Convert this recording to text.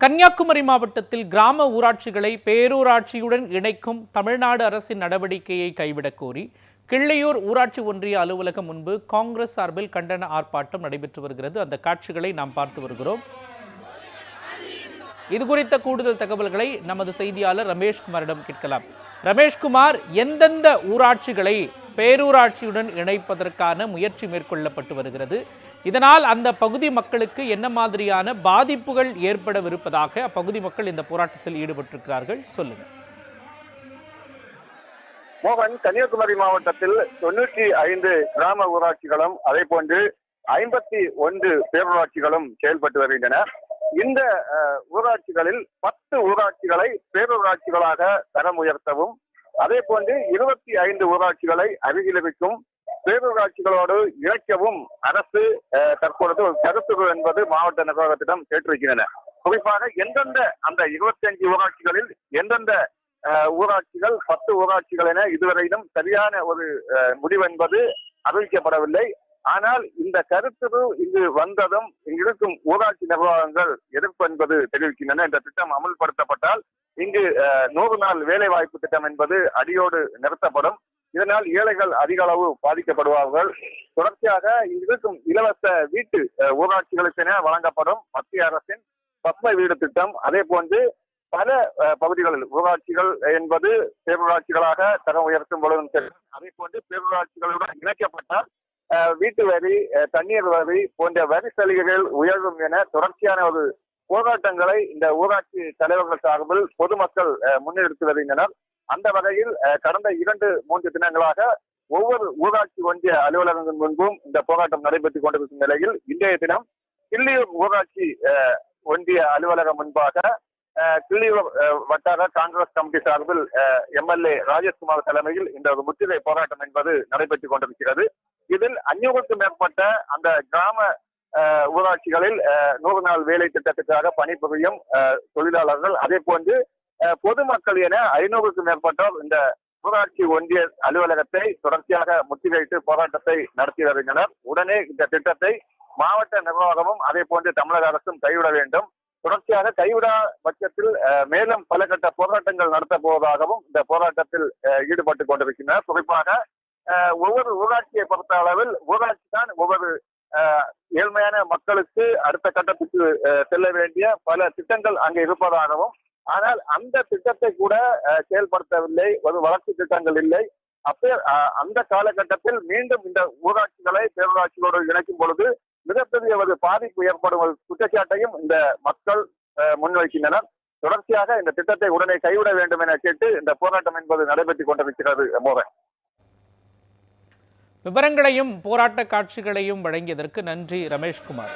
கன்னியாகுமரி மாவட்டத்தில் கிராம ஊராட்சிகளை பேரூராட்சியுடன் இணைக்கும் தமிழ்நாடு அரசின் நடவடிக்கையை கைவிடக் கோரி கிள்ளையூர் ஊராட்சி ஒன்றிய அலுவலகம் முன்பு காங்கிரஸ் சார்பில் கண்டன ஆர்ப்பாட்டம் நடைபெற்று வருகிறது. அந்த காட்சிகளை நாம் பார்த்து வருகிறோம். இது குறித்த கூடுதல் தகவல்களை நமது செய்தியாளர் ரமேஷ்குமாரிடம் கேட்கலாம். ரமேஷ்குமார் எந்தெந்த ஊராட்சிகளை பேரூராட்சியுடன் இணைப்பதற்கான முயற்சி மேற்கொள்ளப்பட்டு வருகிறது. இதனால் அந்த பகுதி மக்களுக்கு என்ன மாதிரியான பாதிப்புகள் ஏற்படவிருப்பதாக அப்பகுதி மக்கள் இந்த போராட்டத்தில் ஈடுபட்டிருக்கிறார்கள். சொல்லுங்க. மோகன் கன்னியாகுமரி மாவட்டத்தில் தொண்ணூற்றி ஐந்து கிராம ஊராட்சிகளும் அதே போன்று ஐம்பத்தி ஒன்று பேரூராட்சிகளும் செயல்பட்டு வருகின்றன. இந்த அஹ், ஊராட்சிகளில் பத்து ஊராட்சிகளை பேரூராட்சிகளாக தரம் உயர்த்தவும் அதே போன்று இருபத்தி ஐந்து ஊராட்சிகளை அருகிலிருக்கும் பேரூராட்சிகளோடு இணைக்கவும் அரசு தற்பொழுது கருத்துகள் என்பது மாவட்ட நிர்வாகத்திடம் கேட்டிருக்கின்றன. குறிப்பாக எந்தெந்த அந்த இருபத்தி அஞ்சு ஊராட்சிகளில் எந்தெந்த ஊராட்சிகள் பத்து ஊராட்சிகள் என இதுவரையிலும் சரியான ஒரு அஹ், முடிவு என்பது அறிவிக்கப்படவில்லை. ஆனால் இந்த கருத்துரு இங்கு வந்ததும் இங்கிருக்கும் ஊராட்சி நிர்வாகங்கள் எதிர்ப்பு என்பது தெரிவிக்கின்றன இந்த திட்டம் அமல்படுத்தப்பட்டால் இங்கு அஹ், நூறு நாள் வேலை வாய்ப்பு திட்டம் என்பது அடியோடு நிறுத்தப்படும். இதனால் ஏழைகள் அதிக அளவு பாதிக்கப்படுவார்கள். தொடர்ச்சியாக இங்கு இருக்கும் இலவச வீட்டு அஹ், ஊராட்சிகளுக்கென வழங்கப்படும் மத்திய அரசின் பத்ம வீடு திட்டம். அதே போன்று பல பகுதிகளில் ஊராட்சிகள் என்பது பேரூராட்சிகளாக தரம் உயர்த்தும் பொழுதும் சரி அதே போன்று பேரூராட்சிகளுடன் இணைக்கப்பட்டால் அஹ், வீட்டு வரி தண்ணீர் வரி போன்ற வரி சலுகைகள் உயரும் என தொடர்ச்சியான ஒரு போராட்டங்களை இந்த ஊராட்சி தலைவர்கள் சார்பில் பொதுமக்கள் முன்னெடுத்து வருகின்றனர். அந்த வகையில் கடந்த இரண்டு மூன்று தினங்களாக ஒவ்வொரு ஊராட்சி ஒன்றிய அலுவலகங்கள் முன்பும் இந்த போராட்டம் நடைபெற்றுக் கொண்டிருக்கும் நிலையில் இன்றைய தினம் கிள்ளியூர் ஊராட்சி அஹ், ஒன்றிய அலுவலகம் முன்பாக அஹ், கிள்ளியூர் அஹ், வட்டார காங்கிரஸ் கமிட்டி சார்பில் எம்எல்ஏ ராஜேஷ்குமார் தலைமையில் இந்த ஒரு முற்றுகை போராட்டம் என்பது நடைபெற்றுக் கொண்டிருக்கிறது. இதில் அஞ்சூறுக்கும் மேற்பட்ட அந்த கிராம ஊராட்சிகளில் நூறு நாள் வேலை திட்டத்துக்காக பணிபுரியும் தொழிலாளர்கள் அதே போன்று பொதுமக்கள் என ஐநூறுக்கும் மேற்பட்டோர் இந்த ஊராட்சி ஒன்றிய அலுவலகத்தை தொடர்ச்சியாக முற்றுகையிட்டு போராட்டத்தை நடத்தி வருகின்றனர். உடனே இந்த திட்டத்தை மாவட்ட நிர்வாகமும் அதே போன்று தமிழக அரசும் கைவிட வேண்டும். தொடர்ச்சியாக கைவிடா பட்சத்தில் மேலும் பல கட்ட போராட்டங்கள் நடத்த போவதாகவும் இந்த போராட்டத்தில் ஈடுபட்டு ஈடுபட்டுக் கொண்டிருக்கின்றனர். குறிப்பாக ஒவ்வொரு ஊராட்சியை பொறுத்த அளவில் ஊராட்சி மக்களுக்கு அடுத்த கட்டத்துக்கு செல்ல வேண்டிய பல திட்டங்கள் அங்கே இருப்பதாகவும் ஆனால் அந்த திட்டத்தை கூட செயல்படுத்தவில்லை ஒரு வளர்ச்சி திட்டங்கள் இல்லை. அப்போ அந்த காலகட்டத்தில் மீண்டும் இந்த ஊராட்சிகளை பேரூராட்சிகளோடு இணைக்கும் பொழுது மிகப்பெரிய ஒரு பாதிப்பு ஏற்படும் ஒரு குற்றச்சாட்டையும் இந்த மக்கள் அஹ், முன்வைக்கின்றனர். தொடர்ச்சியாக இந்த திட்டத்தை உடனே கைவிட வேண்டும் என கேட்டு இந்த போராட்டம் என்பது நடைபெற்றுக் கொண்டிருக்கிறது மோகன். விவரங்களையும் போராட்ட காட்சிகளையும் வழங்கியதற்கு நன்றி ரமேஷ்குமார்.